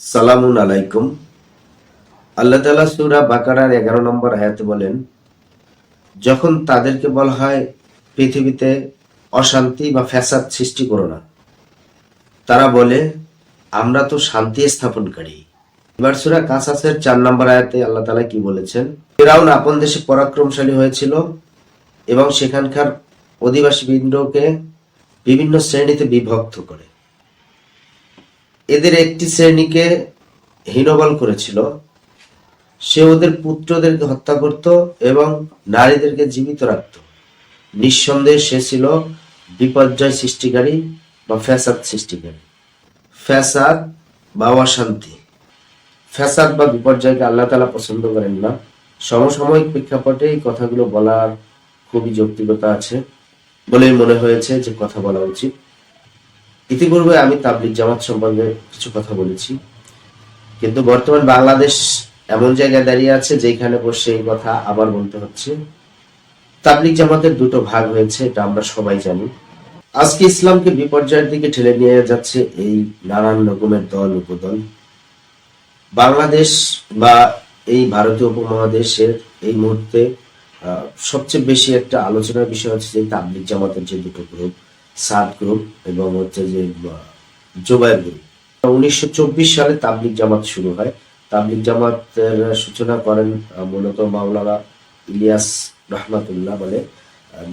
সালামুন আলাইকুম। আল্লাহ তালা সুরা বাকারার এগারো নম্বর আয়াতে বলেন, যখন তাদেরকে বলা হয়, পৃথিবীতে অশান্তি বা ফ্যাসাদ সৃষ্টি করো না, তারা বলে, আমরা তো শান্তি স্থাপনকারী। এবার সুরা কাসাসের চার নম্বর আয়াতে আল্লাহ তালা কি বলেছেন? ফেরাউন আপন দেশে পরাক্রমশালী হয়েছিল এবং সেখানকার অধিবাসী বৃন্দকে বিভিন্ন শ্রেণীতে বিভক্ত করে। এদের একটি শ্রেণীকে হীনবল করেছিল। সে ওদের পুত্রদেরকে হত্যা করত এবং নারীদেরকে জীবিত রাখত। নিঃসন্দেহে সে ছিল বিপর্যয় সৃষ্টিকারী বা ফ্যাসাদ সৃষ্টিকারী। ফ্যাসাদ বা অশান্তি। ফ্যাসাদ বা বিপর্যয়কে আল্লাহ তালা পছন্দ করেন না। সমসাময়িক প্রেক্ষাপটে এই কথাগুলো বলার খুবই যৌক্তিকতা আছে। বলেই মনে হয়েছে যে কথা বলা উচিত। ইতিপূর্বে আমি তাবলিগ জামাত সম্বন্ধে কিছু কথা বলেছি। কিন্তু বর্তমান বাংলাদেশ এমন জায়গায় দাঁড়িয়ে আছে যেখানে বসে এই কথা আবার বলতে হচ্ছে। তাবলিগ জামাতের দুটো ভাগ হয়েছে, এটা আমরা সবাই জানি। আজকে ইসলামকে বিপর্যয়ের দিকে ঠেলে নিয়ে যাচ্ছে এই নানান রকমের দল, উপদল। বাংলাদেশ বা এই ভারতীয় উপমহাদেশের এই মুহূর্তে সবচেয়ে বেশি একটা আলোচনার বিষয় হচ্ছে যে তাবলিগ জামাতের যে দুটো গ্রুপ সাদ গ্রুপ এবং হচ্ছে যে জোবায়ের গ্রুপ উনিশশো চব্বিশ সালে তাবলিগ জামাত শুরু হয়। তাবলিগ জামাতের সূচনা করেন মূলত মাওলানা ইলিয়াস রহমাতুল্লাহ বলে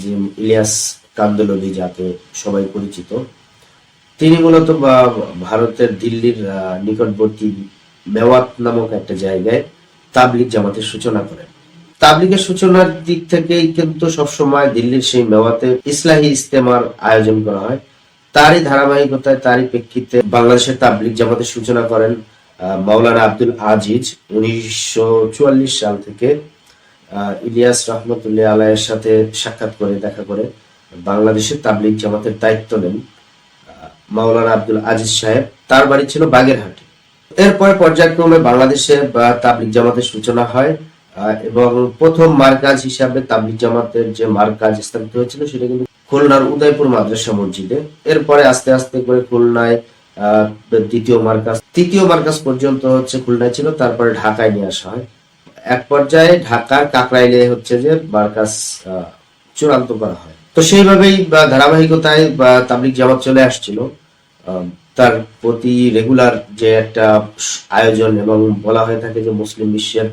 যে ইলিয়াস কান্দলবি যাকে সবাই পরিচিত। তিনি মূলত ভারতের দিল্লির নিকটবর্তী মেওয়াত নামক একটা জায়গায় তাবলিগ জামাতের সূচনা করেন। তাবলিগের সূচনার দিক থেকেই কিন্তু সবসময় দিল্লির সেই মেওয়াতে ইসলাহী ইস্তেমার আয়োজন করা হয়। তারই ধারাবাহিকতায়, তারই প্রেক্ষিতে বাংলাদেশের তাবলিগ জামাতের সূচনা করেন মাওলানা আব্দুল আজিজ। উনিশশো চুয়াল্লিশ সাল থেকে ইলিয়াস রহমতুল্লাহ আলাইয়ের সাথে সাক্ষাৎ করে, দেখা করে বাংলাদেশের তাবলিগ জামাতের দায়িত্ব নেন মাওলানা আব্দুল আজিজ সাহেব। তার বাড়ি ছিল বাগেরহাটে। এরপরে পর্যায়ক্রমে বাংলাদেশে তাবলিগ জামাতের সূচনা হয়। এবং প্রথম মার্কাজ হিসাবে তাবলিগ জামাতের যে মার্কাজ স্থাপিত হয়েছিল সেটা কিন্তু খুলনার উদয়পুর মাদ্রাসা মসজিদে। এরপরে আস্তে আস্তে করে খুলনায় দ্বিতীয় মার্কাজ, তৃতীয় মার্কাজ পর্যন্ত হচ্ছে খুলনায় ছিল, তারপরে ঢাকায় নিয়ে আসা হয়। এক পর্যায়ে ঢাকার কাকরাইলে হচ্ছে যে মার্কাজ চূড়ান্ত করা হয়। তো সেইভাবেই ধারাবাহিকতায় বা তাবলিগ জামাত চলে আসছিল। তার প্রতি রেগুলার যে একটা আয়োজন এবং বলা হয়ে থাকে যে মুসলিম বিশ্বের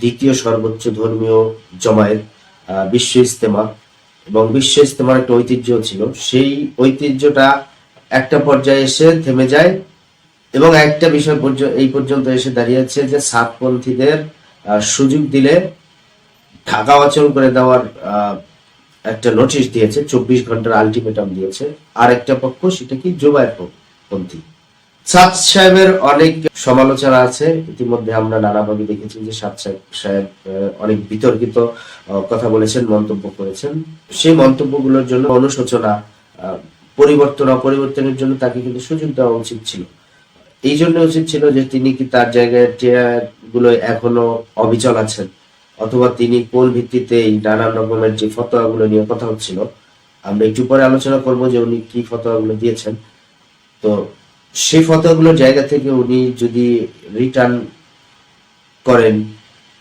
দ্বিতীয় সর্বোচ্চ ধর্মীয় জমায়েত বিশ্ব ইস্তেমা এবং বিশ্ব ইস্তেমার একটা ঐতিহ্য ছিল। সেই ঐতিহ্যটা একটা পর্যায়ে এসে থেমে যায় এবং একটা বিষয় এই পর্যন্ত এসে দাঁড়িয়েছে যে সাতপন্থীদের সুযোগ দিলে ঢাকা অচল করে দেওয়ার একটা নোটিশ দিয়েছে, চব্বিশ ঘণ্টার আলটিমেটাম দিয়েছে। আর একটা পক্ষ, সেটা কি জোবায়ের পন্থী। সাদ সাহেবের অনেক সমালোচনা আছে। ইতিমধ্যে আমরা নানাভাবে দেখেছি যে সাদ সাহেব অনেক বিতর্কিত কথা বলেছেন, মন্তব্য করেছেন। সেই মন্তব্যগুলোর জন্য অনুশোচনা পরিবর্তন, অপরিবর্তনের জন্য তাকে কিন্তু সুযোগ দেওয়া উচিত ছিল। এই জন্য উচিত ছিল যে তিনি কি তার জায়গায়গুলো এখনও অবিচল আছেন? অথবা তিনি কোন ভিত্তিতে এই নানান রকমের যে ফতোয়াগুলো নিয়ে কথা হচ্ছিল? আমরা একটু পরে আলোচনা করব যে উনি কি ফতোয়াগুলো দিয়েছেন। তো সেই ফতোয়াগুলোর জায়গা থেকে উনি যদি রিটার্ন করেন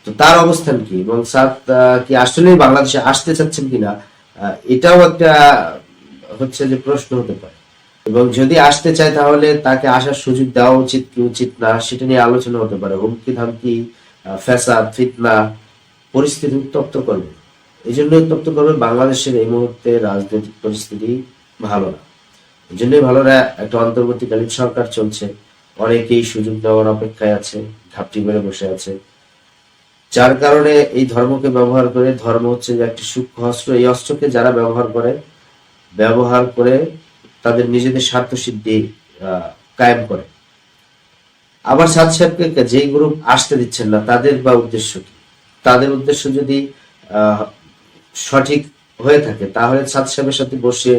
তো তার অবস্থান কি? এবং আহ, কি আসলেই বাংলাদেশে আসতে চাচ্ছেন কিনা? এটাও একটা হচ্ছে যে প্রশ্ন হতে পারে। এবং যদি আসতে চায় তাহলে তাকে আসার সুযোগ দেওয়া উচিত কি উচিত না সেটা নিয়ে আলোচনা হতে পারে। হুমকি ধামকি ফ্যাসাদ ফিতনা পরিস্থিতি উত্তপ্ত করবে। এই জন্য উত্তপ্ত করবে। বাংলাদেশের এই মুহূর্তে রাজনৈতিক পরিস্থিতি ভালো না। জন্যই ভালো না, একটা অন্তর্বর্তীকালীন সরকার চলছে। অনেকেই সুযোগ দেওয়ার অপেক্ষায় আছে, ঘাপটি মেরে বসে আছে। যার কারণে এই ধর্মকে ব্যবহার করে, ধর্ম হচ্ছে যে একটি সূক্ষ্ম অস্ত্র, এই অস্ত্রকে যারা ব্যবহার করে ব্যবহার করে তাদের নিজেদের স্বার্থ সিদ্ধি কায়েম করে। আবার সাদ সাহেবকে যেই গ্রুপ আসতে দিচ্ছেন না, তাদের বা উদ্দেশ্য কি? তাদের উদ্দেশ্য যদি সঠিক হয়ে থাকে, তাহলে সাদ সাহেবের সাথে বসে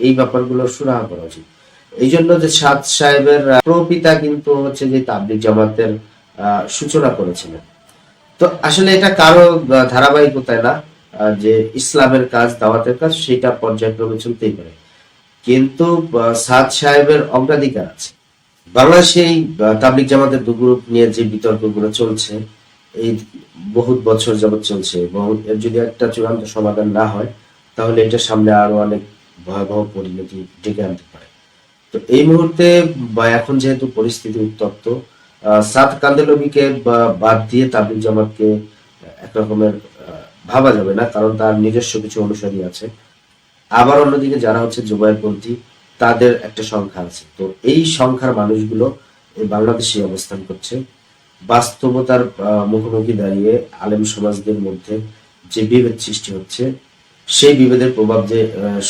এই ব্যাপারগুলো সুরাহা করা উচিত। এই জন্য যে সাদ সাহেবের প্রপিতা কিন্তু হচ্ছে যে তাবলিগ জামাতের সূচনা করেছিলেন। তো আসলে এটা কারও ধারাবাহিকতায় না যে ইসলামের কাজ দাওয়াতের কাজ সেটা পর্যায়ক্রমে চলতেই পারে। কিন্তু সাদ সাহেবের অগ্রাধিকার আছে। বাংলাদেশে এই আহ, তাবলিগ জামাতের দু গ্রুপ নিয়ে যে বিতর্কগুলো চলছে এই বহুত বছর যাবত চলছে এবং যদি একটা চূড়ান্ত সমাধান না হয় তাহলে এটা সামনে আরও অনেক ভয়াবহ পরিণতি ডেকে আনতে পারে। তো এই মুহূর্তে বা এখন যেহেতু পরিস্থিতি উত্তপ্ত সাদ কান্দেলবিকে বাদ দিয়ে তাবলিগ জামাতকে একরকমের আহ, ভাবা যাবে না কারণ তার নিজস্ব কিছু অনুসারী আছে। আবার অন্যদিকে যারা হচ্ছে জুবাইরপন্থী তাদের একটা সংখ্যা আছে। তো এই সংখ্যার মানুষগুলো এই বাংলাদেশে অবস্থান করছে। বাস্তবতার মুখোমুখি দাঁড়িয়ে আলেম সমাজদের মধ্যে যে বিভেদ সৃষ্টি হচ্ছে সেই বিভেদের প্রভাব যে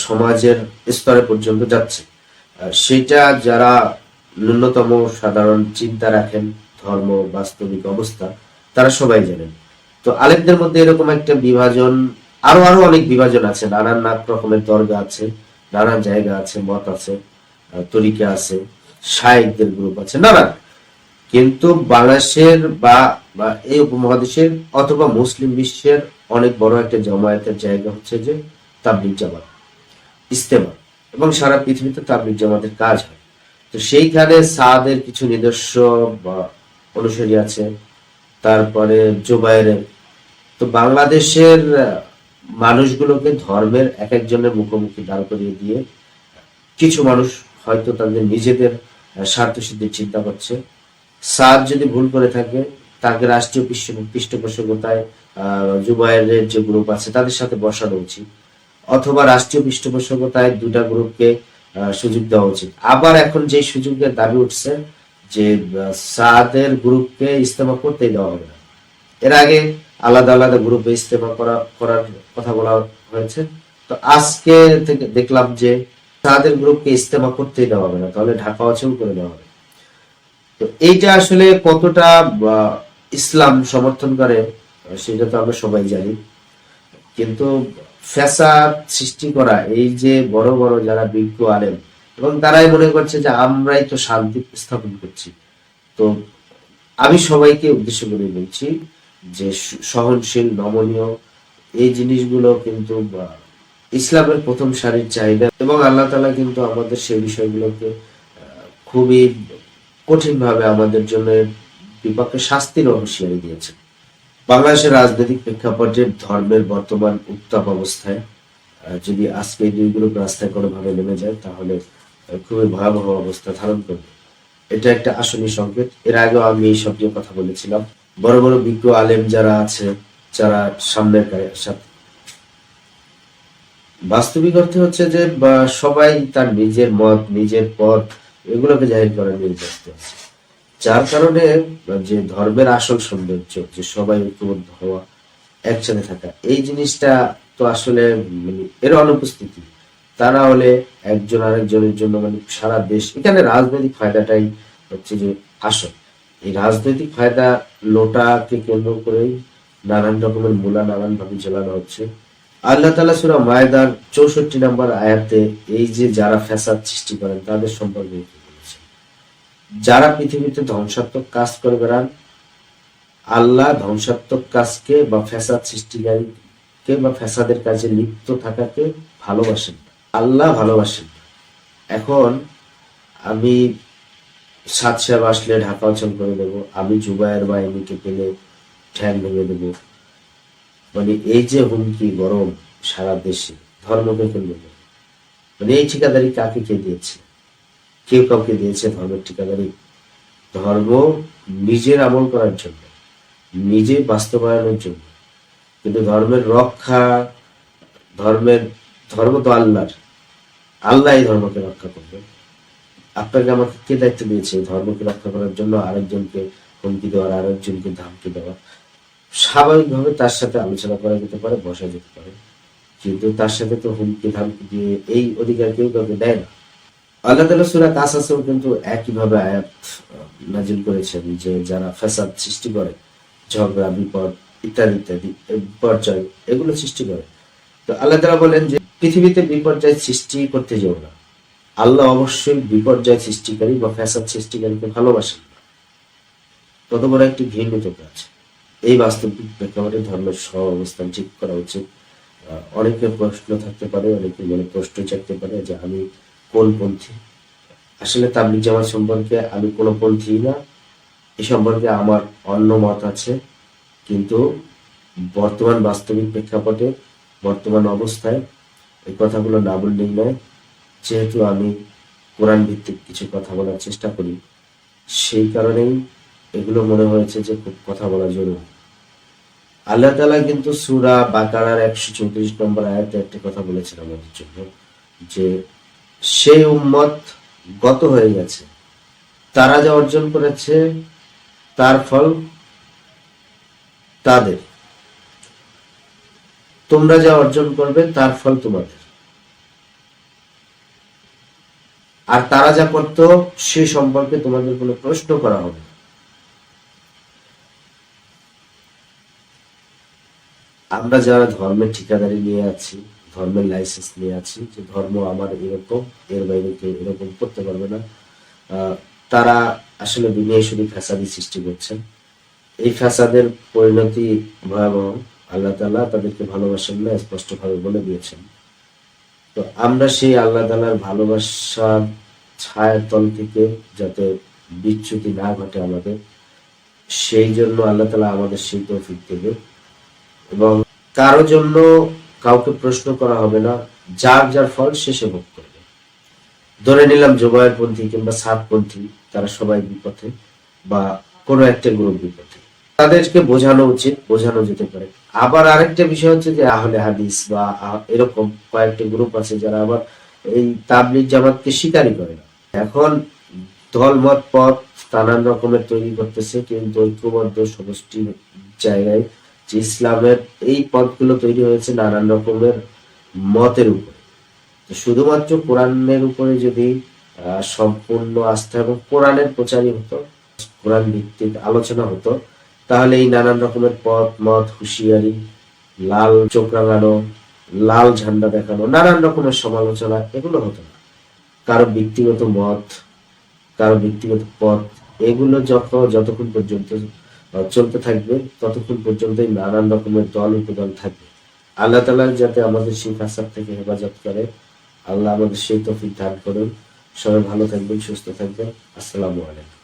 সমাজের স্তরে পর্যন্ত যাচ্ছে। সেটা যারা ন্যূনতম সাধারণ চিন্তা রাখেন, ধর্ম, বাস্তবিক অবস্থা, তারা সবাই জানেন। তো আলেমদের মধ্যে এরকম একটা বিভাজন, আরও আরও অনেক বিভাজন আছে। নানান নানা রকমের দরগা আছে, নানান জায়গা আছে, মত আছে তরিকা আছে, শায়েকদের গ্রুপ আছে, নানান। কিন্তু বাংলাদেশের বা এই উপমহাদেশের অথবা মুসলিম বিশ্বের অনেক বড় একটা জমায়েতের জায়গা হচ্ছে যে তাবলিগ জামাত ইস্তেমা এবং সারা পৃথিবীতে তাবলিগ জামাতের কাজ হয়। তো সেইখানে সাদের কিছু নিজস্ব বা অনুসারী আছে, তারপরে জোবাইরের তো বাংলাদেশের মানুষগুলোকে ধর্মের এক একজনের মুখোমুখি দাঁড় করিয়ে দিয়ে কিছু মানুষ হয়তো তাদের নিজেদের স্বার্থ সিদ্ধির চিন্তা করছে। সাদ যদি ভুল করে থাকে, তাকে রাষ্ট্রীয় পৃষ্ঠপোষকতায় জুবাইরের যে গ্রুপ আছে, তাদের সাথে বসানো উচিত। অথবা রাষ্ট্রীয় পৃষ্ঠপোষকতায় দুটা গ্রুপকে সুযোগ দেওয়া উচিত। আবার এখন যে সুযোগের দাবি উঠছে, যে সাদের গ্রুপকে ইস্তেমা করতেই দেওয়া হবে না। এর আগে আলাদা আলাদা গ্রুপে ইস্তেমা করা, করার কথা বলা হয়েছে। তো আজকে থেকে দেখলাম যে তাদের গ্রুপকে ইস্তেমা করতেই দেওয়া হবে না। তাহলে ঢাকা অচল করে দেওয়া হবে। তো এইটা আসলে কতটা ইসলাম সমর্থন করে, সেটা তো আমরা সবাই জানি। কিন্তু ফ্যাসাদ সৃষ্টি করা, এই যে বড় বড় যারা বিজ্ঞ আলেম, এবং তারাই মনে করছে যে আমরাই তো শান্তি স্থাপন করছি। তো আমি সবাইকে উদ্দেশ্য করে বলছি যে সহনশীল, নমনীয়, এই জিনিসগুলো কিন্তু ইসলামের প্রথম সারির চাহিদা, এবং আল্লাহ তালা কিন্তু আমাদের সেই বিষয়গুলোকে খুবই কঠিনভাবে আমাদের জন্য বিপক্ষে শাস্তির হুঁশিয়ারি দিয়েছে। বাংলাদেশের রাজনৈতিক প্রেক্ষাপটে ধর্মের বর্তমান উত্তাপ অবস্থায় যদি আজকে দুই গ্রুপ রাস্তায় কোনোভাবে নেমে যায়, তাহলে খুবই ভয়াবহ অবস্থা ধারণ করবে। এটা একটা আসনী সংকেত। এর আগেও আমি এই সব নিয়ে কথা বলেছিলাম। বড় বড় বিজ্ঞ আলেম যারা আছে, যারা সামনের সাথে বাস্তবিক অর্থে হচ্ছে যে সবাই তার নিজের মত, নিজের পথ এগুলোকে জাহির করা নিয়ে ব্যস্ত আছে যার কারণে যে ধর্মের আসল সৌন্দর্য, যে সবাই ঐক্যবদ্ধ হওয়া, একসাথে থাকা, এই জিনিসটা তো আসলে মানে এর অনুপস্থিতি। তা না হলে একজন আরেকজনের জন্য মানে সারা দেশ, এখানে রাজনৈতিক ফায়দাটাই হচ্ছে যে আসল। এই রাজনৈতিক ফায়দা লোটাকে কেন্দ্র করেই নানান রকমের মূলা নানান ভাবে জ্বালানো হচ্ছে। আল্লাহ তালা সুরা মায়দার চৌষট্টি নম্বর আয়াতে এই যে যারা ফ্যাসাদ সৃষ্টি করেন, তাদের সম্পর্কে যারা পৃথিবীতে ধ্বংসাত্মক কাজ করে বেড়ান, আল্লাহ ধ্বংসাত্মক কাজকে বা ফ্যাসাদ সৃষ্টিকারীকে বা ফ্যাসাদের কাজে লিপ্ত থাকাকে ভালোবাসেন আল্লাহ ভালোবাসেন এখন আমি সাত সাহেব আসলে ঢাকা অচল করে দেবো, আমি জুবায়ের বাহিনীকে পেলে ঠ্যাং ভেঙে দেবো মানে এই যে হুমকি গরম সারা দেশে ধর্মকে কেন্দ্র মানে এই ঠিকাদারি কাকে কে দিয়েছে? কেউ কাউকে দিয়েছে ধর্মের ঠিকাদারি? ধর্ম নিজের আমল করার জন্য, নিজে বাস্তবায়নের জন্য। কিন্তু ধর্মের রক্ষা, ধর্মের ধর্ম তো আল্লাহর। আল্লাহ এই ধর্মকে রক্ষা করবে আপনাকে আমাকে কে দায়িত্ব দিয়েছে ধর্মকে রক্ষা করার জন্য? আরেকজনকে হুমকি দেওয়ার, আরেকজনকে ধামকি দেওয়া স্বাভাবিকভাবে তার সাথে আলোচনা করা যেতে পারে, বসা যেতে পারে। কিন্তু তার সাথে তো হুমকি ধামকি দিয়ে এই অধিকার কেউ কাউকে দেয় না। আল্লাহ তালা সুরা কাসাসেও কিন্তু একইভাবে আয়াত নাজিল করেছেন যে যারা ফ্যাসাদ সৃষ্টি করে, ঝগড়া, বিপদ ইত্যাদি ইত্যাদি বিপর্যয়, এগুলো সৃষ্টি করে। তো আল্লাহ তালা বলেন যে পৃথিবীতে বিপর্যয় সৃষ্টি করতে যেও না। আল্লাহ অবশ্যই বিপর্যয় সৃষ্টিকারী বা ফ্যাসাদ সৃষ্টিকারীকে ভালোবাসেন তত বড় একটি ভিন্ন ঘৃণিত কাজ এই বাস্তবিক প্রেক্ষাপটে ধর্মের সহ অবস্থান ঠিক করা উচিত। অনেকের প্রশ্ন থাকতে পারে, অনেকের মনে প্রশ্ন চাইতে পারে যে আমি কোন পন্থী? আসলে তাবলিক জামাত সম্পর্কে আমি কোনো পন্থী না। এ সম্পর্কে আমার অন্য মত আছে। কিন্তু বর্তমান বাস্তবিক প্রেক্ষাপটে, বর্তমান অবস্থায় এই কথাগুলো না বললেই নয়। যেহেতু আমি কোরআন ভিত্তিক কিছু কথা বলার চেষ্টা করি, সেই কারণেই এগুলো মনে হয়েছে যে খুব কথা বলার জন্য। আল্লাহ তালা কিন্তু সুরা বাকারার একশো চৌত্রিশ নম্বর আয়াতে একটা কথা বলেছেন আমাদের জন্য, যে সেই উম্মত গত হয়ে গেছে, তারা যা অর্জন করেছে তার ফল তাদের। তোমরা যা অর্জন করবে তার ফল তোমাদের। আর তারা যা করত সে সম্পর্কে তোমাদের কোনো প্রশ্ন করা হবে আমরা যারা ধর্মের ঠিকাদারি নিয়ে আছি, ধর্মের লাইসেন্স নিয়ে আছি, যে ধর্ম আমার এরকম, এর বাইরে কেউ এরকম করতে পারবে না তারা আসলে দুনিয়ায় শুধু ফ্যাসাদি সৃষ্টি করছেন। এই ফ্যাসাদের পরিণতি ভয়াবহ, আল্লাহ তালা তাদেরকে ভালোবাসেন না, স্পষ্টভাবে বলে দিয়েছেন। তো আমরা সেই আল্লাহ তালার ভালোবাসার ছায়ার তল থেকে যাতে বিচ্যুতি না ঘটে আমাদের, সেই জন্য আল্লাহ তালা আমাদের সেই তৌফিক দেবে এবং কারও জন্য কাউকে প্রশ্ন করা হবে না, যার যার ফল শেষে ভোগ করবে। ধরে নিলাম জোবায়েরপন্থী কিংবা সাতপন্থী তারা সবাই বিপথে বা কোনো একটা গ্রুপ বিপথে। তাদেরকে বোঝানো উচিত, বোঝানো যেতে পারে। আবার আরেকটা বিষয় হচ্ছে যে আহলে হাদিস বা এরকম কয়েকটা গ্রুপ আছে যারা আবার এই তাবলিগ জামাতকে স্বীকারই করে না। এখন দল মত পথ নানান রকমের তৈরি করতেছে, কিন্তু ঐক্যবদ্ধ সমষ্টির জায়গায় যে ইসলামের এই পথগুলো তৈরি হয়েছে নানান রকমের মতের উপরে। তো শুধুমাত্র কোরআনের উপরে যদি সম্পূর্ণ আস্থা এবং কোরআনের প্রচারই হতো, কোরআন ভিত্তিক আলোচনা হতো, তাহলে এই নানান রকমের পথ, মত, হুঁশিয়ারি, লাল চোখ রাঙানো, লাল ঝান্ডা দেখানো, নানান রকমের সমালোচনা, এগুলো হতো না। কারও ব্যক্তিগত মত, কারও ব্যক্তিগত পথ, এগুলো যখন যতক্ষণ পর্যন্ত চলতে থাকবে, ততক্ষণ পর্যন্তই নানান রকমের দল উপদল থাকবে। আল্লাহ তালা যাতে আমাদের সেই ফাসাদ থেকে হেফাজত করে, আল্লাহ আমাদের সেই তফিক দান করুন। সবাই ভালো থাকবেন, সুস্থ থাকবেন। আসসালামু আলাইকুম।